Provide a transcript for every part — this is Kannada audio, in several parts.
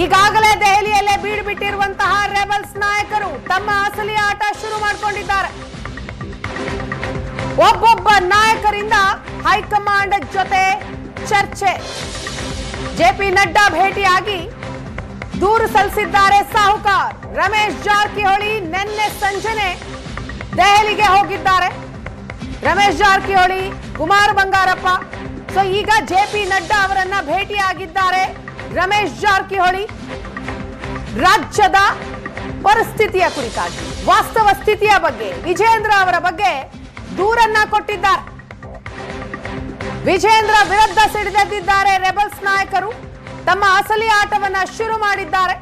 ಈಗಾಗಲೇ ದೆಹಲಿಯಲ್ಲೇ ಬೀಡು ಬಿಟ್ಟಿರುವಂತಹ ರೆಬಲ್ಸ್ ನಾಯಕರು ತಮ್ಮ ಅಸಲಿ ಆಟ ಶುರು ಮಾಡಿಕೊಂಡಿದ್ದಾರೆ. ಒಬ್ಬೊಬ್ಬ ನಾಯಕರಿಂದ ಹೈಕಮಾಂಡ್ ಜೊತೆ ಚರ್ಚೆ. ಜೆಪಿ ನಡ್ಡಾ ಭೇಟಿಯಾಗಿ ದೂರು ಸಲ್ಲಿಸಿದ್ದಾರೆ ಸಾಹುಕಾರ್. ರಮೇಶ್ ಜಾರಕಿಹೊಳಿ ನಿನ್ನೆ ಸಂಜೆನೆ ದೆಹಲಿಗೆ ಹೋಗಿದ್ದಾರೆ. ರಮೇಶ್ ಜಾರಕಿಹೊಳಿ, ಕುಮಾರ್ ಬಂಗಾರಪ್ಪ. ಸೊ ಈಗ ಜೆ ಪಿ ನಡ್ಡಾ ಅವರನ್ನ ಭೇಟಿಯಾಗಿದ್ದಾರೆ. ರಮೇಶ್ ಜಾರಕಿಹೊಳಿ, ರಾಜ್ಯದ ಪರಿಸ್ಥಿತಿಯ ಕುರಿತಾಗಿ, ವಾಸ್ತವ ಸ್ಥಿತಿಯ ಬಗ್ಗೆ ವಿಜೇಂದ್ರ ಅವರ ಬಗ್ಗೆ ದೂರನ್ನ ಕೊಟ್ಟಿದ್ದಾರೆ. ವಿಜೇಂದ್ರ ವಿರುದ್ಧ ಸಿಡಿದೆದ್ದಿದ್ದಾರೆ ರೆಬಲ್ಸ್ ನಾಯಕರು. ತಮ್ಮ ಅಸಲಿ ಆಟವನ್ನ ಶುರು ಮಾಡಿದ್ದಾರೆ.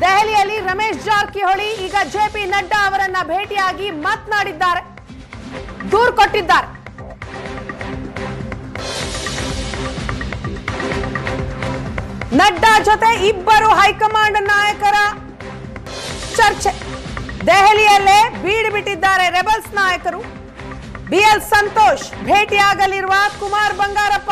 ದೆಹಲಿಯಲ್ಲಿ ರಮೇಶ್ ಜಾರಕಿಹೊಳಿ, ಈಗ ಜೆ ಪಿ ನಡ್ಡಾ ಅವರನ್ನ ಭೇಟಿಯಾಗಿ ಮಾತನಾಡಿದ್ದಾರೆ. ದೂರು ಕೊಟ್ಟಿದ್ದಾರೆ. ನಡ್ಡಾ ಜೊತೆ ಇಬ್ಬರು ಹೈಕಮಾಂಡ್ ನಾಯಕರ ಚರ್ಚೆ. ದೆಹಲಿಯಲ್ಲೇ ಬೀಡು ಬಿಟ್ಟಿದ್ದಾರೆ ರೆಬಲ್ಸ್ ನಾಯಕರು. ಬಿಎಲ್ ಸಂತೋಷ್ ಭೇಟಿಯಾಗಲಿರುವ ಕುಮಾರ್ ಬಂಗಾರಪ್ಪ.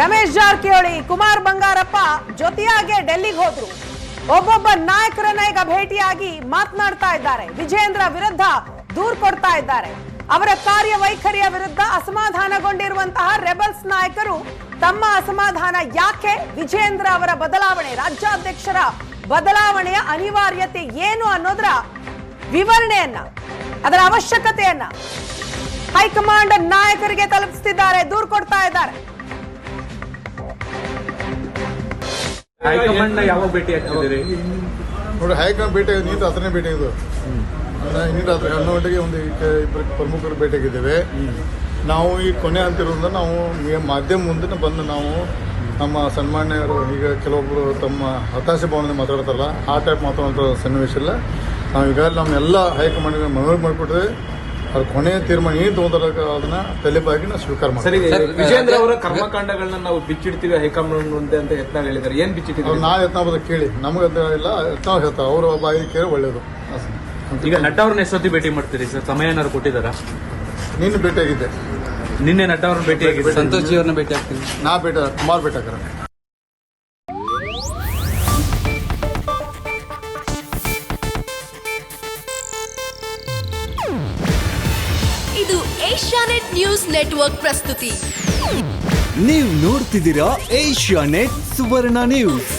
ರಮೇಶ್ ಜಾರಕಿಹೊಳಿ, ಕುಮಾರ್ ಬಂಗಾರಪ್ಪ ಜೊತೆಯಾಗೆ ಡೆಲ್ಲಿಗೆ ಹೋದ್ರು. ಒಬ್ಬೊಬ್ಬ ನಾಯಕರನ್ನ ಈಗ ಭೇಟಿಯಾಗಿ ಮಾತನಾಡ್ತಾ ಇದ್ದಾರೆ. ವಿಜೇಂದ್ರ ವಿರುದ್ಧ ದೂರು ಕೊಡ್ತಾ ಇದ್ದಾರೆ. ಅವರ ಕಾರ್ಯವೈಖರಿಯ ವಿರುದ್ಧ ಅಸಮಾಧಾನಗೊಂಡಿರುವಂತಹ ರೆಬಲ್ಸ್ ನಾಯಕರು ತಮ್ಮ ಅಸಮಾಧಾನ ಯಾಕೆ? ವಿಜೇಂದ್ರ ಅವರ ಬದಲಾವಣೆ ರಾಜ್ಯಾಧ್ಯಕ್ಷರ ಬದಲಾವಣೆಯ ಅನಿವಾರ್ಯತೆ ಏನು ಅನ್ನೋದರ ವಿವರಣೆಯನ್ನ ಅದರ ಅವಶ್ಯಕತೆಯನ್ನ ಹೈಕಮಾಂಡ್ ನಾಯಕರಿಗೆ ತಲುಪಿಸ್ತಿದ್ದಾರೆ ದೂರು ಕೊಡ್ತಾ ಇದ್ದಾರೆ. ಹೈಕಮಾಂಡ್ ಯಾವಾಗ ಭೇಟಿ ಆಗ್ತಿದ್ದೀರಿ? ನೋಡಿ ಹೈಕಮಾಂಡ್ ಭೇಟಿ ಹತ್ರನೇ ಭೇಟಿ ಇದು ಹನ್ನೊಂದು ಗಂಟೆಗೆ ಒಂದು ಇಬ್ಬ- ಇಬ್ಬರು ಪ್ರಮುಖರು ಭೇಟಿಯಾಗಿದ್ದೇವೆ. ನಾವು ಈ ಕೊನೆ ಅಂತಿರೋದ್ರಿಂದ ನಾವು ಈ ಮಾಧ್ಯಮ ಮುಂದೆ ಬಂದು ನಾವು ನಮ್ಮ ಸನ್ಮಾನ್ಯರು ಈಗ ಕೆಲವೊಬ್ಬರು ತಮ್ಮ ಹತಾಶೆ ಭಾವನೆ ಮಾತಾಡ್ತಾರಲ್ಲ ಆ ಟೈಪ್ ಮಾತಾಡೋಂಥ ಸನ್ನಿವೇಶ ಇಲ್ಲ. ನಾವು ಈಗಾಗಲೇ ನಮ್ಮೆಲ್ಲ ಹೈಕಮಾಂಡ್ ಮನವಿ ಮಾಡಿಕೊಟ್ಟಿದೆ ಅವ್ರ ಕೊನೆಯ ತೀರ್ಮಾನ ಏನು ತೊಗೊಂತಾರ ಅದನ್ನ ತಲೆಬಾಗಿ ನಾವು ಸ್ವೀಕಾರ ಸರಿ ಮಾಡ್ತೀವಿ ವಿಜೇಂದ್ರ ಅವರ ಕರ್ಮಕಾಂಡಗಳನ್ನ ನಾವು ಬಿಚ್ಚಿಡ್ತೀವಿ ಹೈಕಮಾಂಡ್ ಮುಂದೆ ಅಂತ ಯತ್ನ ಹೇಳಿದ್ದಾರೆ. ಏನ್ ಬಿಚ್ಚಿಟ್ಟಿದ್ರು ನಾವು ನಾ ಯತ್ನ ಕೇಳಿ. ನಮಗೆ ಅಂತ ಇಲ್ಲ ಯತ್ನ ಹೇಳ್ತಾರೆ. ಅವರು ಬಾಯಿ ಕೇಳಿ ಒಳ್ಳೇದು. ಈಗ ನಟ ಅವ್ರನ್ನ ಎಷ್ಟೊತ್ತಿ ಭೇಟಿ ಮಾಡ್ತೀರಿ ಸರ್? ಸಮಯ ಏನಾದ್ರು ಕೊಟ್ಟಿದ್ದಾರಾ? ನೀನು ಭೇಟಿಯಾಗಿದ್ದೆ. ನಿನ್ನೆ ನಟ ಅವ್ರನ್ನ ಭೇಟಿ ಆಗಿದೆ ಸಂತೋಷ್ ಜಿ ಅವ್ರನ್ನ ಭೇಟಿ ಆಗ್ತೀನಿ. ನಾ ಭೇಟ ಕುಮಾರ್ ಬೇಟಕರ ಇದು ಏಷ್ಯಾನೆಟ್ ನ್ಯೂಸ್ ನೆಟ್ವರ್ಕ್ ಪ್ರಸ್ತುತಿ. ನೀವು ನೋಡ್ತಿದ್ದೀರಾ ಏಷ್ಯಾ ನೆಟ್ ಸುವರ್ಣ ನ್ಯೂಸ್.